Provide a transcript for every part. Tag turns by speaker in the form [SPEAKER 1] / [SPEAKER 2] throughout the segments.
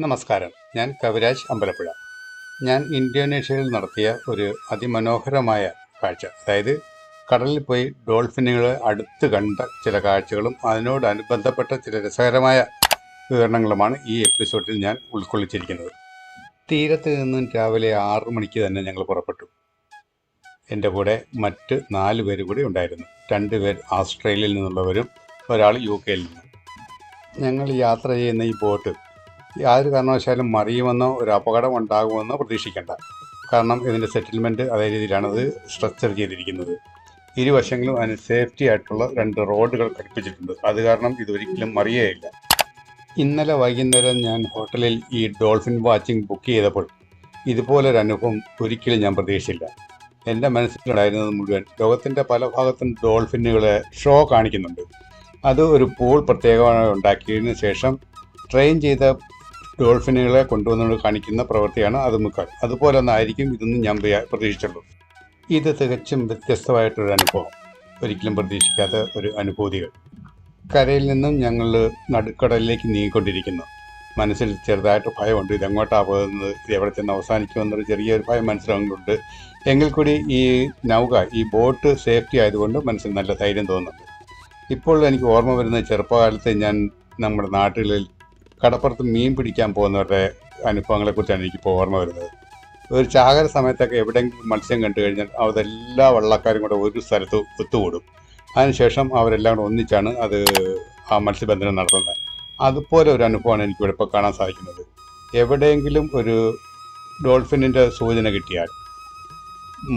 [SPEAKER 1] നമസ്കാരം. ഞാൻ കവിരാജ് അമ്പലപ്പുഴ. ഞാൻ ഇന്തോനേഷ്യയിൽ നടത്തിയ ഒരു അതിമനോഹരമായ കാഴ്ച. അതായത് കടലിൽ പോയി ഡോൾഫിനുകളെ അടുത്ത് കണ്ട ചില കാഴ്ചകളും അതിനോടനുബന്ധപ്പെട്ട ചില രസകരമായ വിവരണങ്ങളുമാണ് ഈ എപ്പിസോഡിൽ ഞാൻ ഉൾക്കൊള്ളിച്ചിരിക്കുന്നത്. തീരത്ത് നിന്നും രാവിലെ ആറു മണിക്ക് തന്നെ ഞങ്ങൾ പുറപ്പെട്ടു. എന്റെ കൂടെ മറ്റ് നാല് പേര് കൂടി ഉണ്ടായിരുന്നു. രണ്ട് പേർ ആസ്ട്രേലിയയിൽ നിന്നുള്ളവരും ഒരാൾ യു കെയിൽ നിന്നും. ഞങ്ങൾ യാത്ര ചെയ്യുന്ന ഈ ബോട്ട് യാതൊരു കാരണവശാലും മറിയുമെന്നോ ഒരു അപകടം ഉണ്ടാകുമെന്നോ പ്രതീക്ഷിക്കേണ്ട. കാരണം ഇതിന്റെ സെറ്റിൽമെന്റ് അതേ രീതിയിലാണ് അത് സ്ട്രക്ചർ ചെയ്തിരിക്കുന്നത്. ഇരുവശങ്ങളും അതിന് സേഫ്റ്റി ആയിട്ടുള്ള രണ്ട് റോഡുകൾ ഘടിപ്പിച്ചിട്ടുണ്ട്. അത് കാരണം ഇതൊരിക്കലും മറിയേയില്ല ഇന്നലെ വൈകുന്നേരം ഞാൻ ഹോട്ടലിൽ ഈ ഡോൾഫിൻ വാച്ചിങ് ബുക്ക് ചെയ്തപ്പോൾ ഇതുപോലൊരു അനുഭവം ഒരിക്കലും ഞാൻ പ്രതീക്ഷിച്ചില്ല. എന്റെ മനസ്സിലുണ്ടായിരുന്നത് മുഴുവൻ ലോകത്തിന്റെ പല ഭാഗത്തും ഡോൾഫിനുകളെ ഷോ കാണിക്കുന്നുണ്ട്. അത് ഒരു പൂൾ പ്രത്യേകമായി ഉണ്ടാക്കിയതിന് ശേഷം ട്രെയിൻ ചെയ്ത ഡോൾഫിനുകളെ കൊണ്ടുവന്നുകൊണ്ട് കാണിക്കുന്ന പ്രവൃത്തിയാണ് അത് മുക്കാൽ അതുപോലെ ഒന്നായിരിക്കും ഇതൊന്നും ഞാൻ പ്രതീക്ഷിച്ചുള്ളൂ ഇത് തികച്ചും വ്യത്യസ്തമായിട്ടൊരു അനുഭവം. ഒരിക്കലും പ്രതീക്ഷിക്കാത്ത ഒരു അനുഭൂതികൾ. കരയിൽ നിന്നും ഞങ്ങൾ നടുക്കടലിലേക്ക് നീങ്ങിക്കൊണ്ടിരിക്കുന്നു. മനസ്സിൽ ചെറുതായിട്ട് ഭയമുണ്ട്. ഇതെങ്ങോട്ടാണ് പോകുന്നത്? ഇത് എവിടെ ചെന്ന് അവസാനിക്കുമെന്നൊരു ചെറിയൊരു ഭയം മനസ്സിലാകുന്നുണ്ട് എങ്കിൽ കൂടി ഈ നൗക ഈ ബോട്ട് സേഫ്റ്റി ആയതുകൊണ്ട് മനസ്സിൽ നല്ല ധൈര്യം തോന്നുന്നുണ്ട്. ഇപ്പോൾ എനിക്ക് ഓർമ്മ വരുന്ന ചെറുപ്പകാലത്ത് ഞാൻ നമ്മുടെ നാട്ടിൽ കടപ്പുറത്ത് മീൻ പിടിക്കാൻ പോകുന്നവരുടെ അനുഭവങ്ങളെക്കുറിച്ചാണ് എനിക്കിപ്പോൾ ഓർമ്മ വരുന്നത്. ഒരു ചാകര സമയത്തൊക്കെ എവിടെയെങ്കിലും മത്സ്യം കണ്ടു കഴിഞ്ഞാൽ അതെല്ലാ വള്ളക്കാരും കൂടെ ഒരു സ്ഥലത്ത് ഒത്തുകൂടും. അതിനുശേഷം അവരെല്ലാം കൂടെ ഒന്നിച്ചാണ് അത് ആ മത്സ്യബന്ധനം നടത്തുന്നത്. അതുപോലെ ഒരു അനുഭവമാണ് എനിക്കിവിടെ ഇപ്പോൾ കാണാൻ സാധിക്കുന്നത്. എവിടെയെങ്കിലും ഒരു ഡോൾഫിനിന്റെ സൂചന കിട്ടിയാൽ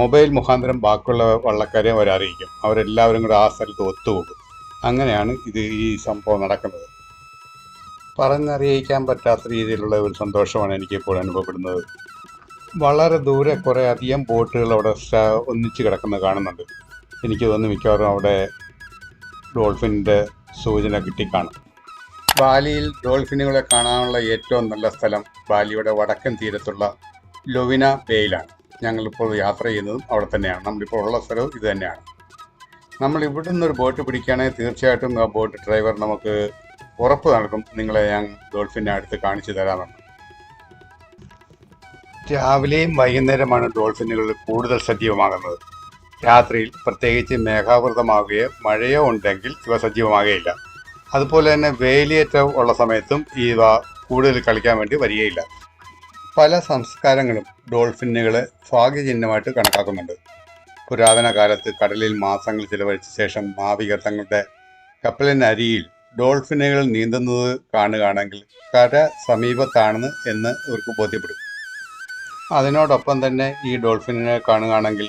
[SPEAKER 1] മൊബൈൽ മുഖാന്തരം ബാക്കിയുള്ള വള്ളക്കാരെ അവരറിയിക്കും. അവരെല്ലാവരും കൂടെ ആ സ്ഥലത്ത് ഒത്തുകൂടും. അങ്ങനെയാണ് ഇത് ഈ സംഭവം നടക്കുന്നത്. പറഞ്ഞറിയിക്കാൻ പറ്റാത്ത രീതിയിലുള്ള ഒരു സന്തോഷമാണ് എനിക്കിപ്പോൾ അനുഭവപ്പെടുന്നത്. വളരെ ദൂരെ കുറേ അധികം ബോട്ടുകൾ അവിടെ ഒന്നിച്ച് കിടക്കുന്നത് കാണുന്നുണ്ട്. എനിക്ക് തോന്നുന്നു മിക്കവാറും അവിടെ ഡോൾഫിന്റെ സൂചന കിട്ടിക്കാണും. ബാലിയിൽ ഡോൾഫിനുകളെ കാണാനുള്ള ഏറ്റവും നല്ല സ്ഥലം ബാലിയുടെ വടക്കൻ തീരത്തുള്ള ലൊവിന ബേയിലാണ്. ഞങ്ങളിപ്പോൾ യാത്ര ചെയ്യുന്നതും അവിടെ തന്നെയാണ്. നമ്മളിപ്പോൾ ഉള്ള സ്ഥലവും ഇത് തന്നെയാണ്. നമ്മൾ ഇവിടെ നിന്നൊരു ബോട്ട് പിടിക്കുകയാണെങ്കിൽ തീർച്ചയായിട്ടും ആ ബോട്ട് ഡ്രൈവർ നമുക്ക് ഉറപ്പ് നൽകും. നിങ്ങളെ ഞാൻ ഡോൾഫിന്റെ അടുത്ത് കാണിച്ചു തരാമെന്ന്. രാവിലെയും വൈകുന്നേരമാണ് ഡോൾഫിനുകൾ കൂടുതൽ സജീവമാകുന്നത്. രാത്രിയിൽ പ്രത്യേകിച്ച് മേഘാവൃതമാവുകയോ മഴയോ ഉണ്ടെങ്കിൽ ഇവ സജീവമാകുകയില്ല. അതുപോലെ തന്നെ വേലിയേറ്റം ഉള്ള സമയത്തും ഇവ കൂടുതൽ കളിക്കാൻ വേണ്ടി വരികയില്ല. പല സംസ്കാരങ്ങളും ഡോൾഫിനുകളെ ഭാഗ്യചിഹ്നമായിട്ട് കണക്കാക്കുന്നുണ്ട്. പുരാതന കാലത്ത് കടലിൽ മാസങ്ങൾ ചിലവഴിച്ച ശേഷം നാവികർ തങ്ങളുടെ കപ്പലിനരിയിൽ ഡോൾഫിനുകൾ നീന്തുന്നത് കാണുകയാണെങ്കിൽ കര സമീപത്താണെന്ന് എന്ന് ഇവർക്ക് ബോധ്യപ്പെടും. അതിനോടൊപ്പം തന്നെ ഈ ഡോൾഫിനെ കാണുകയാണെങ്കിൽ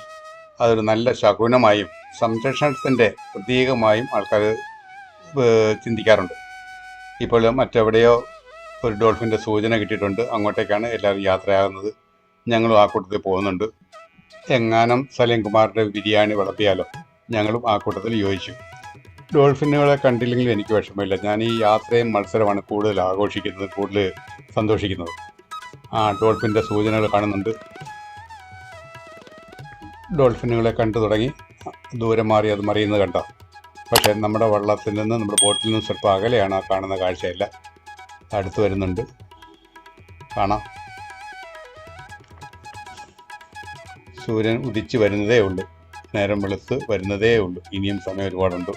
[SPEAKER 1] അതൊരു നല്ല ശകുനമായും സംരക്ഷണത്തിന്റെ പ്രതീകമായും ആൾക്കാർ ചിന്തിക്കാറുണ്ട്. ഇപ്പോൾ മറ്റെവിടെയോ ഒരു ഡോൾഫിന്റെ സൂചന കിട്ടിയിട്ടുണ്ട്. അങ്ങോട്ടേക്കാണ് എല്ലാവരും യാത്രയാകുന്നത്. ഞങ്ങളും ആ കൂട്ടത്തിൽ പോകുന്നുണ്ട്. എങ്ങാനും സലീം കുമാറിന്റെ ബിരിയാണി വിളപ്പിയാലോ ഞങ്ങളും ആ കൂട്ടത്തിൽ യോജിച്ചു. ഡോൾഫിനുകളെ കണ്ടില്ലെങ്കിലും എനിക്ക് വിഷമമില്ല. ഞാൻ ഈ യാത്രയും മത്സരമാണ് കൂടുതൽ ആഘോഷിക്കുന്നത് കൂടുതൽ സന്തോഷിക്കുന്നത്. ആ ഡോൾഫിന്റെ സൂചനകൾ കാണുന്നുണ്ട്. ഡോൾഫിനുകളെ കണ്ടു തുടങ്ങി. ദൂരെ മാറി അത് മറിയുന്നത് കണ്ട? പക്ഷേ നമ്മുടെ വള്ളത്തിൽ നിന്ന് നമ്മുടെ ബോട്ടിൽ നിന്ന് സ്വല്പം അകലെയാണ് ആ കാണുന്ന കാഴ്ചയല്ല. അടുത്ത് വരുന്നുണ്ട്. കാണാം. സൂര്യൻ ഉദിച്ചു വരുന്നതേ ഉള്ളൂ. നേരം വെളുത്ത് വരുന്നതേ ഉള്ളൂ. ഇനിയും സമയം ഒരുപാടുണ്ട്.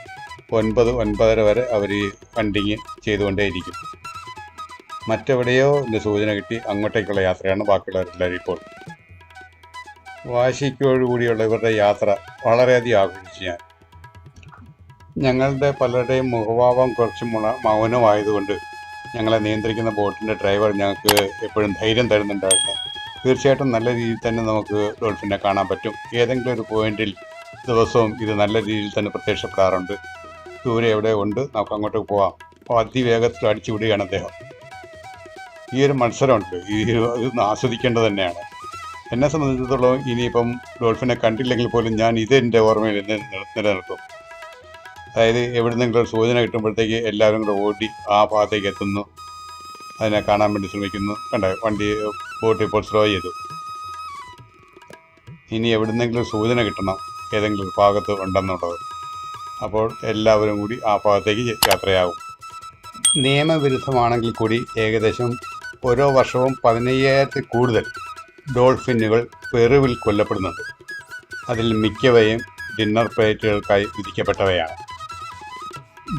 [SPEAKER 1] ഒൻപത് ഒൻപതര വരെ അവർ ഈ ഫണ്ടിങ് ചെയ്തുകൊണ്ടേയിരിക്കും. മറ്റെവിടെയോ ഇതിന്റെ സൂചന കിട്ടി അങ്ങോട്ടേക്കുള്ള യാത്രയാണ് ബാക്കിയുള്ളവരെല്ലാവരും ഇപ്പോൾ. വാശിക്കോടുകൂടിയുള്ള ഇവരുടെ യാത്ര വളരെയധികം ആഘോഷിച്ചു ഞാൻ. ഞങ്ങളുടെ പലരുടെയും മുഖഭാവം കുറച്ച് മുണ മൗനമായതുകൊണ്ട് ഞങ്ങളെ നിയന്ത്രിക്കുന്ന ബോട്ടിന്റെ ഡ്രൈവർ ഞങ്ങൾക്ക് എപ്പോഴും ധൈര്യം തരുന്നുണ്ടായിരുന്നു. തീർച്ചയായിട്ടും നല്ല രീതിയിൽ തന്നെ നമുക്ക് ഡോൾഫിനെ കാണാൻ പറ്റും. ഏതെങ്കിലും ഒരു പോയിന്റിൽ ദിവസവും ഇത് നല്ല രീതിയിൽ തന്നെ പ്രത്യക്ഷപ്പെടാറുണ്ട്. ദൂരെ എവിടെ ഉണ്ട് നമുക്ക് അങ്ങോട്ട് പോവാം. അപ്പോൾ അതിവേഗത്തിൽ അടിച്ചു വിടുകയാണ് അദ്ദേഹം. ഈ ഒരു മത്സരമുണ്ട്. ഈ ഇത് ആസ്വദിക്കേണ്ടത് തന്നെയാണ്. എന്നെ സംബന്ധിച്ചിടത്തോളം ഇനിയിപ്പം ഡോൾഫിനെ കണ്ടില്ലെങ്കിൽ പോലും ഞാൻ ഇത് എന്റെ ഓർമ്മയിൽ നിലനിർത്തും. അതായത് എവിടുന്നെങ്കിലും ഒരു സൂചന കിട്ടുമ്പോഴത്തേക്ക് എല്ലാവരും കൂടെ ഓടി ആ ഭാഗത്തേക്ക് എത്തുന്നു. അതിനെ കാണാൻ വേണ്ടി ശ്രമിക്കുന്നു. കണ്ട? വണ്ടി ബോട്ട് ഇപ്പോൾ സ്ലോ ചെയ്തു. ഇനി എവിടെ നിന്നെങ്കിലും സൂചന കിട്ടണം. ഏതെങ്കിലും ഭാഗത്ത് ഉണ്ടെന്നുള്ളത്. അപ്പോൾ എല്ലാവരും കൂടി ആ ഭാഗത്തേക്ക് യാത്രയാകും നിയമവിരുദ്ധമാണെങ്കിൽ കൂടി ഏകദേശം ഓരോ വർഷവും പതിനയ്യായിരത്തിൽ കൂടുതൽ ഡോൾഫിനുകൾ പെറുവിൽ കൊല്ലപ്പെടുന്നുണ്ട്. അതിൽ മിക്കവയും ഡിന്നർ പ്ലേറ്റുകൾക്കായി വിധിക്കപ്പെട്ടവയാണ്.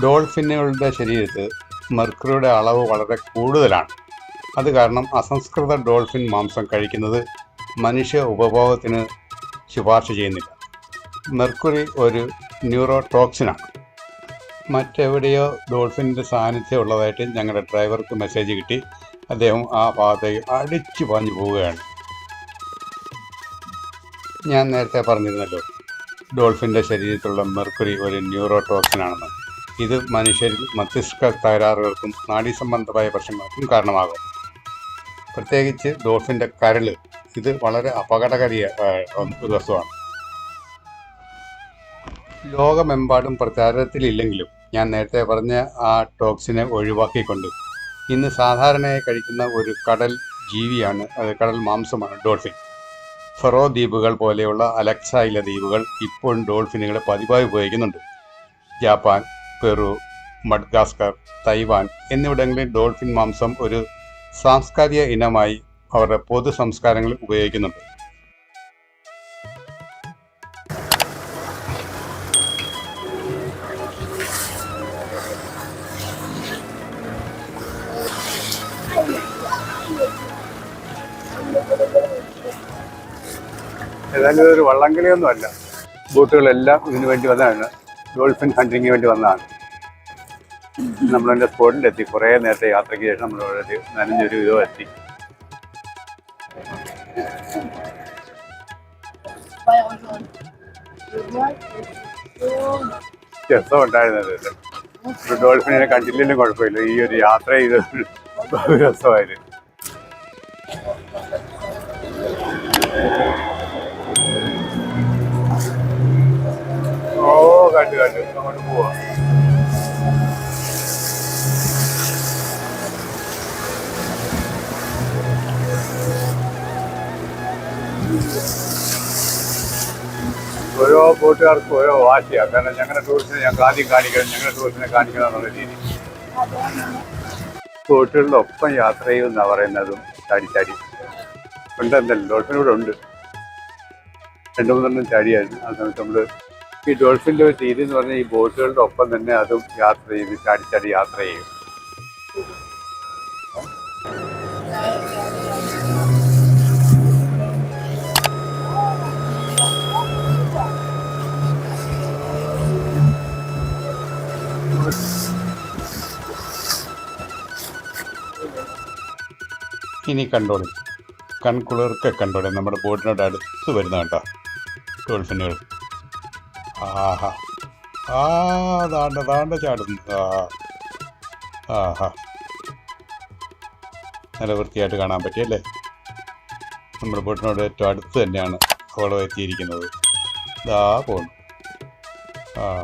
[SPEAKER 1] ഡോൾഫിനുകളുടെ ശരീരത്ത് മെർക്കുറിയുടെ അളവ് വളരെ കൂടുതലാണ്. അത് കാരണം അസംസ്കൃത ഡോൾഫിൻ മാംസം കഴിക്കുന്നത് മനുഷ്യ ഉപഭോഗത്തിന് ശുപാർശ ചെയ്യുന്നില്ല. മെർക്കുറി ഒരു ന്യൂറോ ടോക്സിനാണ് മറ്റെവിടെയോ ഡോൾഫിന്റെ സാന്നിധ്യം ഉള്ളതായിട്ട് ഞങ്ങളുടെ ഡ്രൈവർക്ക് മെസ്സേജ് കിട്ടി. അദ്ദേഹം ആ ഭാഗത്തേക്ക് അടിച്ചു പാഞ്ഞു പോവുകയാണ്. ഞാൻ നേരത്തെ പറഞ്ഞിരുന്നല്ലോ ഡോൾഫിന്റെ ശരീരത്തിലുള്ള മെർക്കുറി ഒരു ന്യൂറോ ടോക്സിനാണെന്ന് ഇത് മനുഷ്യരിൽ മസ്തിഷ്ക തകരാറുകൾക്കും നാഡീ സംബന്ധമായ പ്രശ്നങ്ങൾക്കും കാരണമാകും. പ്രത്യേകിച്ച് ഡോൾഫിന്റെ കരൾ ഇത് വളരെ അപകടകാരിയ ഒരു വസ്തുവാണ്. ലോകമെമ്പാടും പ്രചാരത്തിലില്ലെങ്കിലും ഞാൻ നേരത്തെ പറഞ്ഞ ആ ടോക്സിനെ ഒഴിവാക്കിക്കൊണ്ട് ഇന്ന് സാധാരണയായി കഴിക്കുന്ന ഒരു കടൽ ജീവിയാണ് അത് കടൽ മാംസമാണ് ഡോൾഫിൻ. ഫെറോ ദ്വീപുകൾ പോലെയുള്ള അലക്സായില ദ്വീപുകൾ ഇപ്പോഴും ഡോൾഫിനുകളെ പതിവായി ഉപയോഗിക്കുന്നുണ്ട്. ജാപ്പാൻ പെറു മഡ്ഗാസ്കർ തൈവാൻ എന്നിവിടങ്ങളിൽ ഡോൾഫിൻ മാംസം ഒരു സാംസ്കാരിക ഇനമായി അവരുടെ പൊതു സംസ്കാരങ്ങളിൽ ഉപയോഗിക്കുന്നുണ്ട്.
[SPEAKER 2] ഏതായാലും ഇതൊരു വള്ളംകളിയൊന്നും അല്ല ബോട്ടുകളെല്ലാം ഇതിനു വേണ്ടി വന്നതാണ്. ഡോൾഫിൻ ഹണ്ടിങ്ങിന് വേണ്ടി വന്നതാണ്. നമ്മളതിന്റെ സ്പോട്ടിലെത്തി. കുറേ നേരത്തെ യാത്രയ്ക്ക് ശേഷം നമ്മൾ വളരെ നനഞ്ഞൊരു വിധം എത്തി. രസം ഉണ്ടായിരുന്നത് ഇത്. ഡോൾഫിനെ കണ്ടില്ലെങ്കിലും കുഴപ്പമില്ല. ഈ ഒരു യാത്ര ചെയ്ത് രസമായിരുന്നു. കണ്ടു കണ്ടു അങ്ങോട്ട് പോവാ. ഓരോ ബോട്ടുകാർക്കും ഓരോ വാശിയാണ് കാരണം ഞങ്ങളുടെ ടൂറിസ്റ്റിനെ ഞങ്ങൾക്ക് ആദ്യം കാണിക്കണം ഞങ്ങളുടെ ടൂറിസ്റ്റിനെ കാണിക്കണം എന്നുള്ള രീതി. ബോട്ടുകളുടെ ഒപ്പം യാത്ര ചെയ്യുമെന്നാണ് പറയുന്നതും ചാടി ചാടി. ഉണ്ട് എന്തല്ല ഉണ്ട്. രണ്ട് മൂന്നെണ്ണം ചാടിയായിരുന്നു. ആ സമയത്ത് നമ്മൾ ഈ ഡോൾഫിന്റെ ഒരു രീതി എന്ന് പറഞ്ഞാൽ ഈ ബോട്ടുകളുടെ ഒപ്പം തന്നെ അതും യാത്ര ചെയ്ത് ചാടിച്ചാടി ചാടി യാത്ര ചെയ്യും.
[SPEAKER 1] ഇനി കണ്ടോളും. കൺകുളിർക്കെ കണ്ടോളും. നമ്മുടെ ബോട്ടിനോട് അടുത്ത് വരുന്ന കേട്ടോ ഡോൾഫിനുകൾ. ആഹാ. ആ താണ്ട ചാടുന്നു. ആ ആഹാ. നല്ല വൃത്തിയായിട്ട് കാണാൻ പറ്റിയല്ലേ നമ്മുടെ വീട്ടിനോട് ഏറ്റവും അടുത്ത് തന്നെയാണ് അവൾ എത്തിയിരിക്കുന്നത്. ദാ പോണു ആ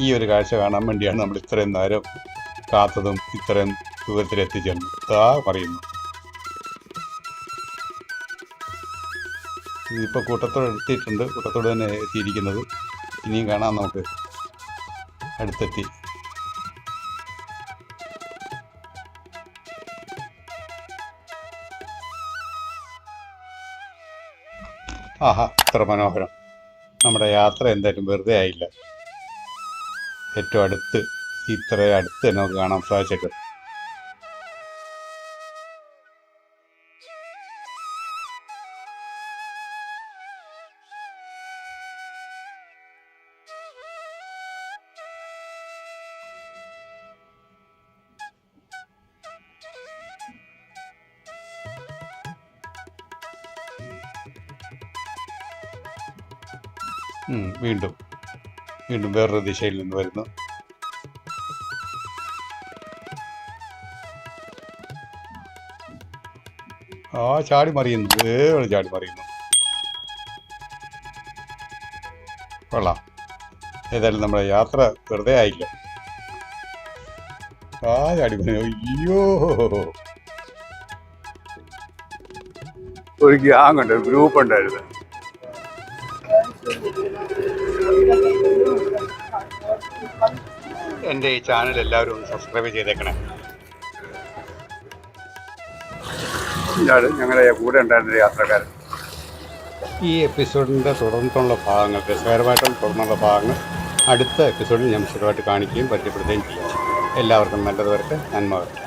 [SPEAKER 1] ഈ ഒരു കാഴ്ച കാണാൻ വേണ്ടിയാണ് നമ്മൾ ഇത്രയും നേരം കാത്തതും ഇത്രയും ദൂരത്തിൽ എത്തിച്ചേർന്നു ഇതാ പറയുന്നു. ഇതിപ്പോൾ കൂട്ടത്തോടെ എത്തിയിട്ടുണ്ട്. കൂട്ടത്തോട് തന്നെ എത്തിയിരിക്കുന്നത്. ഇനിയും കാണാം നമുക്ക്. അടുത്തെത്തി. ആഹാ ഇത്ര മനോഹരം. നമ്മുടെ യാത്ര എന്തായാലും വെറുതെ ആയില്ല. ഏറ്റവും അടുത്ത് ഇത്ര അടുത്ത് നമുക്ക് കാണാൻ സാധിച്ചിട്ട് വീണ്ടും വീണ്ടും വേറൊരു ദിശയിൽ നിന്ന് വരുന്നു. ആ ചാടി മറിയുന്നു. വേറെ ചാടി മറിയുന്നു. കൊള്ളാം. ഏതായാലും നമ്മുടെ യാത്ര വെറുതെ ആയില്ല. ആ ചാടി അയ്യോ.
[SPEAKER 2] ഒരു ഗ്യാങ് ഉണ്ട് ഗ്രൂപ്പ് ഉണ്ടായിരുന്നു.
[SPEAKER 1] എന്റെ ഈ ചാനൽ എല്ലാവരും സബ്സ്ക്രൈബ് ചെയ്തേക്കണേ.
[SPEAKER 2] ഞങ്ങളുടെ കൂടെ ഉണ്ടായിരുന്ന യാത്രക്കാരൻ.
[SPEAKER 1] ഈ എപ്പിസോഡിന്റെ തുടർന്നുള്ള ഭാഗങ്ങൾ രസകരമായിട്ടുള്ള തുടർന്നുള്ള ഭാഗങ്ങൾ അടുത്ത എപ്പിസോഡിൽ ഞാൻ വിശദമായിട്ട് കാണിക്കുകയും പരിചയപ്പെടുത്തുകയും ചെയ്യും. എല്ലാവർക്കും നല്ലത് വരട്ടെ നന്മ വരട്ടെ.